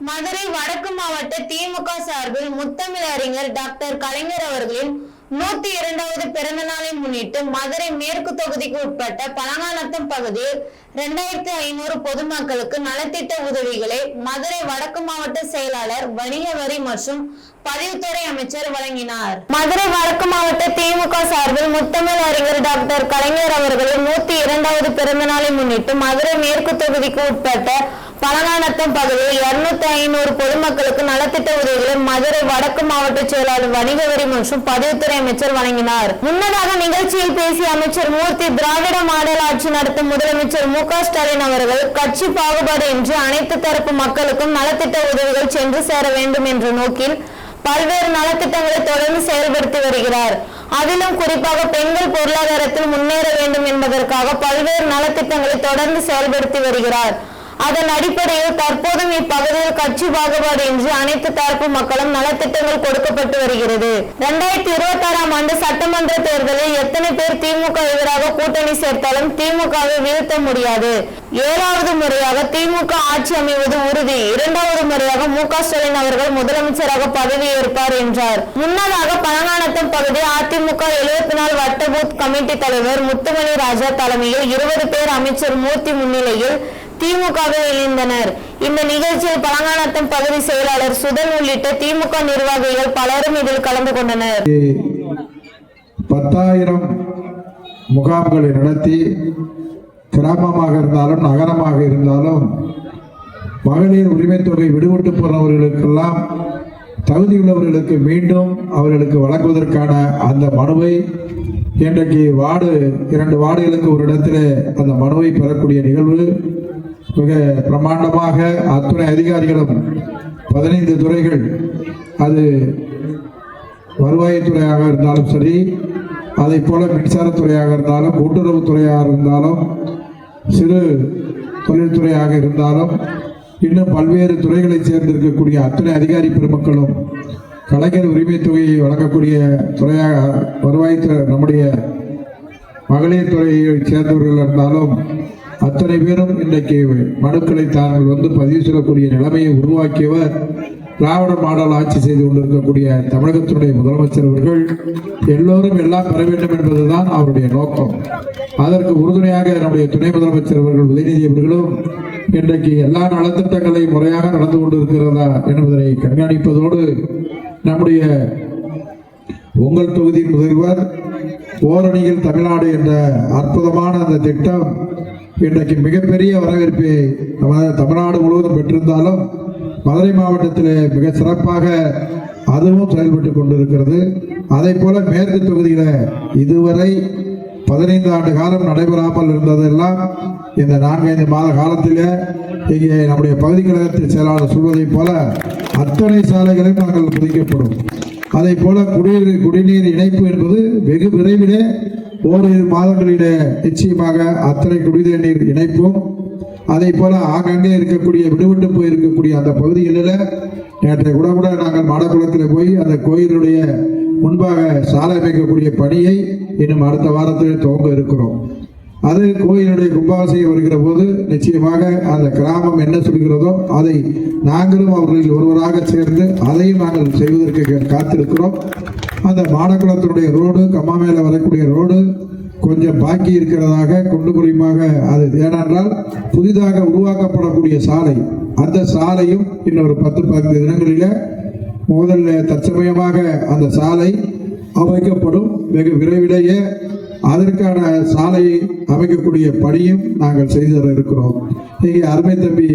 மதுரை வடக்கு மாவட்ட திமுக சார்பில் முத்தமிழ் அறிஞர் டாக்டர் கலைஞர் அவர்களின் நூத்தி இரண்டாவது பிறந்த நாளை முன்னிட்டு மதுரை மேற்கு தொகுதிக்கு உட்பட்ட பழங்காநத்தம் பகுதியில் இரண்டாயிரத்தி ஐநூறு பொதுமக்களுக்கு நலத்திட்ட உதவிகளை மதுரை வடக்கு மாவட்ட செயலாளர் வணிக வரி மற்றும் பதிவுத்துறை அமைச்சர் வழங்கினார். மதுரை வடக்கு மாவட்ட திமுக சார்பில் முத்தமிழ் அறிஞர் டாக்டர் கலைஞர் அவர்களின் நூத்தி இரண்டாவது பிறந்த நாளை முன்னிட்டு மதுரை மேற்கு தொகுதிக்கு உட்பட்ட பழங்காநத்தம் பகுதியில் இருநூத்தி ஐநூறு பொதுமக்களுக்கு நலத்திட்ட உதவிகளை மதுரை வடக்கு மாவட்ட செயலாளர் வணிக வரி மற்றும் பதிவுத்துறை அமைச்சர் வழங்கினார். முன்னதாக நிகழ்ச்சியில் பேசிய அமைச்சர் மூர்த்தி திராவிட மாடல் ஆட்சி நடத்தும் முதலமைச்சர் மு க ஸ்டாலின் அவர்கள் கட்சி பாகுபாடு இன்றி அனைத்து தரப்பு மக்களுக்கும் நலத்திட்ட உதவிகள் சென்று சேர வேண்டும் என்ற நோக்கில் பல்வேறு நலத்திட்டங்களை தொடர்ந்து செயல்படுத்தி வருகிறார். அதிலும் குறிப்பாக பெண்கள் பொருளாதாரத்தில் முன்னேற வேண்டும் என்பதற்காக பல்வேறு நலத்திட்டங்களை தொடர்ந்து செயல்படுத்தி வருகிறார். அதன் அடிப்படையில் தற்போதும் இப்பகுதியில் கட்சி பாகுபாடு இன்றி அனைத்து தரப்பு மக்களும் நலத்திட்டங்கள் கொடுக்கப்பட்டு வருகிறது. இரண்டாயிரத்தி இருபத்தி ஆறாம் ஆண்டு சட்டமன்ற தேர்தலில் எத்தனை பேர் திமுக எதிராக கூட்டணி சேர்த்தாலும் திமுகவை வீழ்த்த முடியாது. ஏழாவது முறையாக திமுக ஆட்சி அமைவது உறுதி. இரண்டாவது முறையாக மு க ஸ்டாலின் அவர்கள் முதலமைச்சராக பதவியேற்பார் என்றார். முன்னதாக பழங்கானத்தம் பகுதி அதிமுக எழுபத்தி நாலு வட்ட பூத் கமிட்டி தலைவர் முத்துமணி ராஜா தலைமையில் இருபது பேர் அமைச்சர் மூர்த்தி முன்னிலையில் திமுகவில் இணைந்தனர். இந்த நிகழ்ச்சியில் பழங்கானத்தம் பகுதி செயலாளர் சுதன் உள்ளிட்ட திமுக நிர்வாகிகள் பலரும் இதில் கலந்து கொண்டனர். பத்தாயிரம் முகாம்களை நடத்தி கிராமமாக இருந்தாலும் நகரமாக இருந்தாலும் மகளிர் உரிமை தொகை விடுபட்டு போனவர்களுக்கெல்லாம் தகுதியுள்ளவர்களுக்கு மீண்டும் அவர்களுக்கு வழங்குவதற்கான அந்த மனுவை இன்றைக்கு வார்டு இரண்டு வார்டுகளுக்கு ஒரு இடத்துல அந்த மனுவை பெறக்கூடிய நிகழ்வு மிக பிரமாண்டமாக அத்துணை அதிகாரிகளும் பதினைந்து துறைகள் அது வருவாய்த்துறையாக இருந்தாலும் சரி அதை போல மின்சாரத்துறையாக இருந்தாலும் கூட்டுறவுத்துறையாக இருந்தாலும் சிறு தொழில்துறையாக இருந்தாலும் இன்னும் பல்வேறு துறைகளைச் சேர்ந்திருக்கக்கூடிய அத்தனை அதிகாரி பெருமக்களும் கலைஞர் உரிமை தொகையை வழங்கக்கூடிய துறையாக வருவாய்த்துறை நம்முடைய மகளிர் துறையை சேர்ந்தவர்கள் இருந்தாலும் அத்தனை பேரும் இன்றைக்கு மனுக்களை தாங்கள் வந்து பதிவு செய்யக்கூடிய நிலைமையை உருவாக்கியவர் திராவிட மாடல் ஆட்சி செய்து கொண்டிருக்கக்கூடிய தமிழகத்தினுடைய முதலமைச்சர் அவர்கள். எல்லோரும் எல்லாம் பெற வேண்டும் என்பதுதான் அவருடைய நோக்கம். அதற்கு உறுதுணையாக நம்முடைய துணை முதலமைச்சர் அவர்கள் உதயநிதி அவர்களும் இன்றைக்கு எல்லா நலத்திட்டங்களையும் முறையாக நடந்து கொண்டிருக்கிறதா என்பதனை கண்காணிப்பதோடு நம்முடைய உங்கள் தொகுதி முதல்வர் ஓரணியில் தமிழ்நாடு என்ற அற்புதமான அந்த திட்டம் இன்றைக்கு மிகப்பெரிய வரவேற்பை நம்ம தமிழ்நாடு முழுவதும் பெற்றிருந்தாலும் மதுரை மாவட்டத்தில் மிக சிறப்பாக அதுவும் செயல்பட்டு கொண்டிருக்கிறது. அதே போல மேற்கு தொகுதியில் இதுவரை பதினைந்து ஆண்டு காலம் நடைபெறாமல் இருந்ததெல்லாம் இந்த நான்கைந்து மாத காலத்தில் இங்கே நம்முடைய பகுதி கழகத்தில் செயலாளர் சொல்வதைப் போல அத்தனை சாலைகளும் நாங்கள் புதிக்கப்படும். அதை போல குடிநீர் குடிநீர் இணைப்பு என்பது வெகு விரைவிலே ஓரிரு மாதங்களிலே நிச்சயமாக அத்தனை குடிநீர் நீர் இணைப்போம் அதை போல ஆங்காங்கே இருக்கக்கூடிய விடுவிட்டு போயிருக்கக்கூடிய அந்த பகுதிகளில் நேற்றை கூட கூட நாங்கள் மாடக்குளத்தில் போய் அந்த கோயிலுடைய முன்பாக சாலை அமைக்கக்கூடிய பணியை இன்னும் அடுத்த வாரத்தில் துவங்க இருக்கிறோம். அது கோயிலுடைய கும்பாபிஷேகம் வருகிற போது நிச்சயமாக அந்த கிராமம் என்ன சொல்கிறதோ அதை நாங்களும் அவர்களில் ஒருவராக சேர்ந்து அதையும் நாங்கள் செய்வதற்கு காத்திருக்கிறோம். அந்த மாடக்குளத்தினுடைய ரோடு கம்மாமேல வரக்கூடிய ரோடு கொஞ்சம் பாக்கி இருக்கிறதாக குண்டு குறிப்பாக அது ஏனென்றால் புதிதாக உருவாக்கப்படக்கூடிய சாலை. அந்த சாலையும் இன்னொரு பத்து பதினைந்து தினங்களில் முதல்ல தற்சமயமாக அந்த சாலை அமைக்கப்படும். வெகு விரைவிலேயே அதற்கான சாலையை அமைக்கக்கூடிய பணியும் நாங்கள் செய்து தர இருக்கிறோம். இங்கே அருமை தம்பி